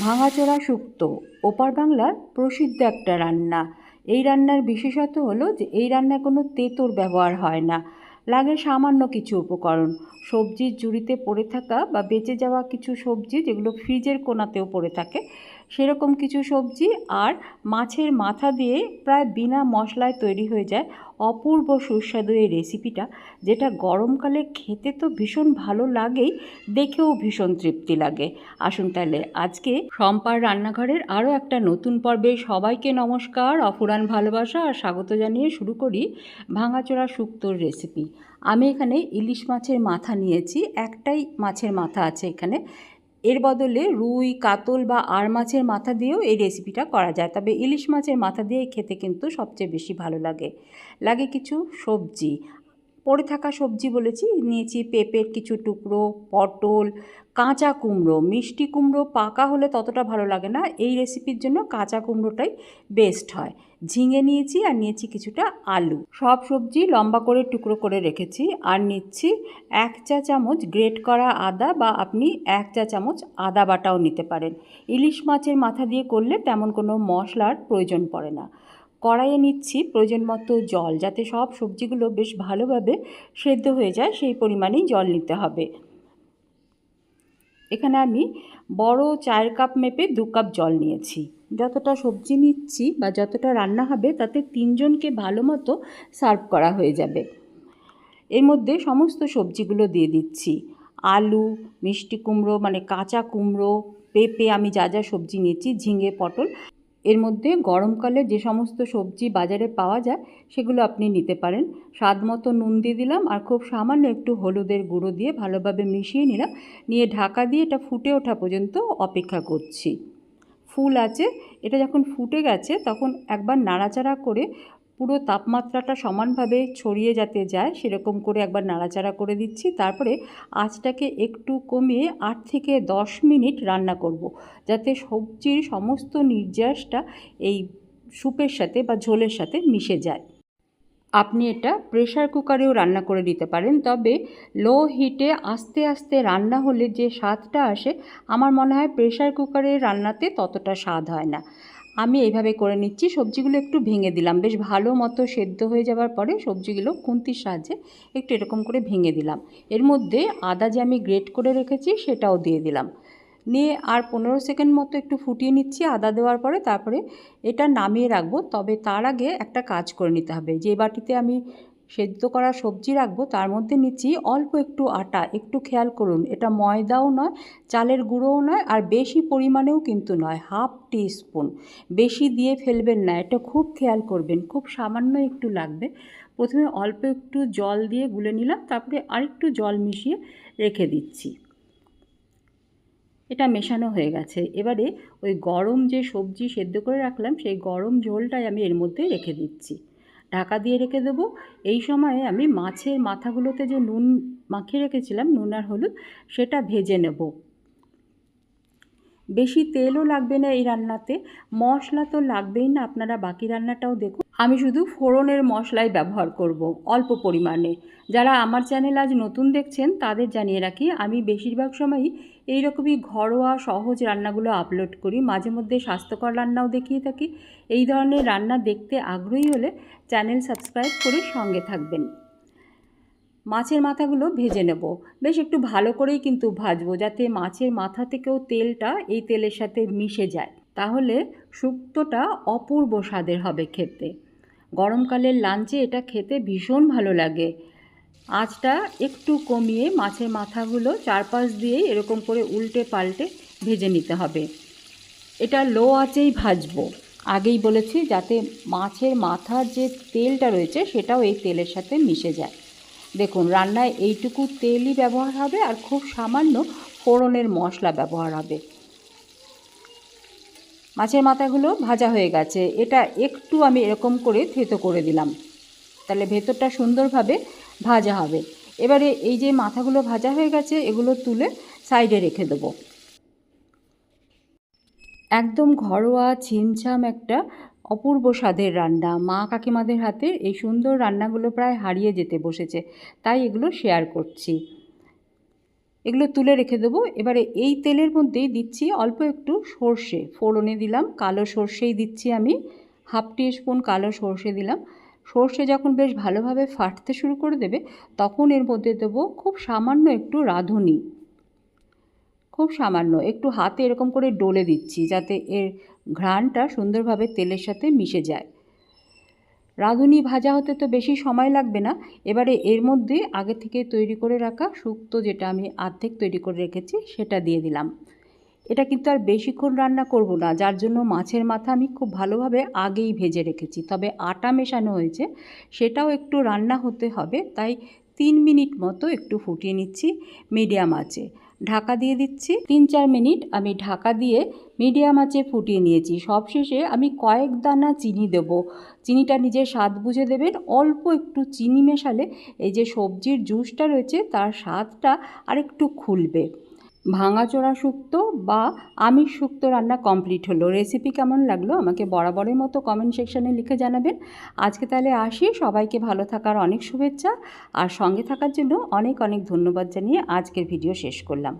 ভাঙাচোরা শুক্তো ওপার বাংলার প্রসিদ্ধ একটা রান্না। এই রান্নার বিশেষত হলো যে, এই রান্নায় কোনো তেঁতোর ব্যবহার হয় না। লাগে সামান্য কিছু উপকরণ। সবজির ঝুড়িতে পড়ে থাকা বা বেঁচে যাওয়া কিছু সবজি যেগুলো ফ্রিজের কোনাতেও পড়ে থাকে সেরকম কিছু সবজি আর মাছের মাথা দিয়ে প্রায় বিনা মশলায় তৈরি হয়ে যায়। অপূর্ব সুস্বাদু এই রেসিপিটা যেটা গরমকালে খেতে তো ভীষণ ভালো লাগেই, দেখেও ভীষণ তৃপ্তি লাগে। আসুন তাহলে, আজকে সম্পার রান্নাঘরের আরও একটা নতুন পর্বে সবাইকে নমস্কার, অফুরান ভালোবাসা আর স্বাগত জানিয়ে শুরু করি ভাঙাচোরা শুক্তোর রেসিপি আমি এখানে ইলিশ মাছের মাথা নিয়েছি, একটাই মাছের মাথা আছে এখানে। এর বদলে রুই, কাতল বা আর মাছের মাথা দিয়েও এই রেসিপিটা করা যায়। তবে ইলিশ মাছের মাথা দিয়ে খেতে কিন্তু সবচেয়ে বেশি ভালো লাগে। লাগে কিছু সবজি। পড়ে থাকা সবজি বলেছি, নিয়েছি পেঁপের কিছু টুকরো, পটল, কাঁচা কুমড়ো। মিষ্টি কুমড়ো পাকা হলে ততটা ভালো লাগে না, এই রেসিপির জন্য কাঁচা কুমড়োটাই বেস্ট হয়। ঝিঙে নিয়েছি আর নিয়েছি কিছুটা আলু। সব সবজি লম্বা করে টুকরো করে রেখেছি আর নিচ্ছি এক চা চামচ গ্রেট করা আদা বা আপনি এক চা চামচ আদা বাটাও নিতে পারেন। ইলিশ মাছের মাথা দিয়ে করলে তেমন কোনো মশলার প্রয়োজন পড়ে না। কড়াইয়ে নিচ্ছি প্রয়োজন মতো জল যাতে সব সবজিগুলো বেশ ভালোভাবে সেদ্ধ হয়ে যায়, সেই পরিমাণেই জল নিতে হবে। এখানে আমি বড় চায়ের কাপ মেপে দু কাপ জল নিয়েছি। যতটা সবজি নিচ্ছি বা যতটা রান্না হবে, তাতে তিনজনকে ভালো মতো সার্ভ করা হয়ে যাবে। এর মধ্যে সমস্ত সবজিগুলো দিয়ে দিচ্ছি। আলু, মিষ্টি কুমড়ো মানে কাঁচা কুমড়ো, পেঁপে, আমি যা যা সবজি নিয়েছি, ঝিঙে, পটল এর মধ্যে গরমকালে যে সমস্ত সবজি বাজারে পাওয়া যায়, সেগুলো আপনি নিতে পারেন। স্বাদ মতো নুন দিয়ে দিলাম আর খুব সামান্য একটু হলুদের গুঁড়ো দিয়ে ভালোভাবে মিশিয়ে নিলাম। নিয়ে ঢাকা দিয়ে এটা ফুটে ওঠা পর্যন্ত অপেক্ষা করছি। ফুল আছে, এটা যখন ফুটে গেছে তখন একবার নাড়াচাড়া করে পুরো তাপমাত্রাটা সমানভাবে ছড়িয়ে যাতে যায়, সেরকম করে একবার নাড়াচাড়া করে দিচ্ছি। তারপরে আঁচটাকে একটু কমিয়ে আট থেকে দশ মিনিট রান্না করব। যাতে সবজির সমস্ত নির্যাসটা এই স্যুপের সাথে বা ঝোলের সাথে মিশে যায়। আপনি এটা প্রেশার কুকারেও রান্না করে দিতে পারেন। তবে লো হিটে আস্তে আস্তে রান্না হলে যে স্বাদটা আসে, আমার মনে হয় প্রেশার কুকারে রান্নাতে ততটা স্বাদ হয় না। আমি এইভাবে করে নিচ্ছি। সবজিগুলো একটু ভেঙে দিলাম। বেশ ভালো মতো সেদ্ধ হয়ে যাওয়ার পরে সবজিগুলো খুন্তির সাহায্যে একটু এরকম করে ভেঙে দিলাম। এর মধ্যে আদা যে আমি গ্রেট করে রেখেছি সেটাও দিয়ে দিলাম। নিয়ে আর পনেরো সেকেন্ড মতো একটু ফুটিয়ে নিচ্ছি আদা দেওয়ার পরে। তারপরে এটা নামিয়ে রাখব। তবে তার আগে একটা কাজ করে নিতে হবে। যে বাটিতে আমি সেদ্ধ করা সবজি রাখব, তার মধ্যে নিচ্ছি অল্প একটু আটা। একটু খেয়াল করুন, এটা ময়দাও নয়, চালের গুঁড়োও নয় আর বেশি পরিমাণেও কিন্তু নয়, হাফ টি স্পুন বেশি দিয়ে ফেলবেন না, এটা খুব খেয়াল করবেন, খুব সামান্য একটু লাগবে। প্রথমে অল্প একটু জল দিয়ে গুলে নিলাম, তারপরে আরেকটু জল মিশিয়ে রেখে দিচ্ছি। এটা মেশানো হয়ে গেছে। এবারে ওই গরম যে সবজি সেদ্ধ করে রাখলাম, সেই গরম ঝোলটাই আমি এর মধ্যে রেখে দিচ্ছি। ঢাকা দিয়ে রেখে দেবো। এই সময়ে আমি মাছের মাথাগুলোতে যে নুন মাখিয়ে রেখেছিলাম, নুন আর হলুদ, সেটা ভেজে নেব। বেশি তেলও লাগবে না এই রান্নাতে, মশলা তো লাগবেই না, আপনারা বাকি রান্নাটাও দেখুন। আমি শুধু ফোড়নের মশলাই ব্যবহার করব, অল্প পরিমাণে। যারা আমার চ্যানেল আজ নতুন দেখছেন, তাদের জানিয়ে রাখি, আমি বেশিরভাগ সময়ই এইরকমই ঘরোয়া, সহজ রান্নাগুলো আপলোড করি। মাঝে মধ্যে স্বাস্থ্যকর রান্নাও দেখিয়ে থাকি। এই ধরনের রান্না দেখতে আগ্রহী হলে চ্যানেল সাবস্ক্রাইব করে সঙ্গে থাকবেন। মাছের মাথাগুলো ভেজে নেব। বেশ একটু ভালো করেই কিন্তু ভাজবো যাতে মাছের মাথা থেকেও তেলটা এই তেলের সাথে মিশে যায়। তাহলে শুক্তোটা অপূর্ব স্বাদের হবে খেতে। গরমকালের লাঞ্চে এটা খেতে ভীষণ ভালো লাগে। আঁচটা একটু কমিয়ে মাছের মাথাগুলো চারপাশ দিয়ে এরকম করে উল্টে পাল্টে ভেজে নিতে হবে। এটা লো আঁচেই ভাজবো। আগেই বলেছি যাতে মাছের মাথার যে তেলটা রয়েছে সেটাও এই তেলের সাথে মিশে যায়। দেখুন, রান্নায় এইটুকু তেলই ব্যবহার হবে আর খুব সামান্য ফোড়নের মশলা ব্যবহার হবে। মাছের মাথাগুলো ভাজা হয়ে গেছে। এটা একটু আমি এরকম করে থেতো করে দিলাম। তাহলে ভেতরটা সুন্দরভাবে ভাজা হবে। এবারে এই যে মাথাগুলো ভাজা হয়ে গেছে, এগুলো তুলে সাইডে রেখে দেবো। একদম ঘরোয়া ছিমছাম একটা অপূর্ব স্বাদের রান্না। মা কাকিমাদের হাতের এই সুন্দর রান্নাগুলো প্রায় হারিয়ে যেতে বসেছে, তাই এগুলো শেয়ার করছি। এগুলো তুলে রেখে দেবো। এবারে এই তেলের মধ্যেই দিচ্ছি অল্প একটু সর্ষে। ফোড়নে দিলাম, কালো সর্ষেই দিচ্ছি আমি। হাফ টি স্পুন কালো সর্ষে দিলাম। সর্ষে যখন বেশ ভালোভাবে ফাটতে শুরু করে দেবে, তখন এর মধ্যে দেবো খুব সামান্য একটু রাঁধুনি। খুব সামান্য, একটু হাতে এরকম করে ডলে দিচ্ছি যাতে এর ঘ্রাণটা সুন্দরভাবে তেলের সাথে মিশে যায়। রাঁধুনি ভাজা হতে তো বেশি সময় লাগবে না, এবারে এর মধ্যে আগে থেকে তৈরি করে রাখা শুক্তো যেটা আমি আর্ধেক তৈরি করে রেখেছি সেটা দিয়ে দিলাম। এটা কিন্তু আর বেশিক্ষণ রান্না করব না, যার জন্য মাছের মাথা আমি খুব ভালোভাবে আগেই ভেজে রেখেছি। তবে আটা মেশানো হয়েছে, সেটাও একটু রান্না হতে হবে, তাই তিন মিনিট মতো একটু ফুটিয়ে নিচ্ছি মিডিয়াম আঁচে। ঢাকা দিয়ে দিচ্ছি। তিন চার মিনিট আমি ঢাকা দিয়ে মিডিয়াম আঁচে ফুটিয়ে নিয়েছি। সবশেষে আমি কয়েক দানা চিনি দেব। চিনিটা নিজের স্বাদ বুঝে দেবেন। অল্প একটু চিনি মেশালে এই যে সবজির জুসটা রয়েছে, তার স্বাদটা আরেকটু খুলবে। ভাঙাচোরা শুক্তো বা আমিষ শুক্তো রান্না কমপ্লিট হলো। রেসিপি কেমন লাগল আমাকে বরাবরের মতো কমেন্ট সেকশানে লিখে জানাবেন। আজকে তাহলে আসি। সবাইকে ভালো থাকার অনেক শুভেচ্ছা। আর সঙ্গে থাকার জন্য অনেক অনেক ধন্যবাদ জানিয়ে আজকের ভিডিও শেষ করলাম।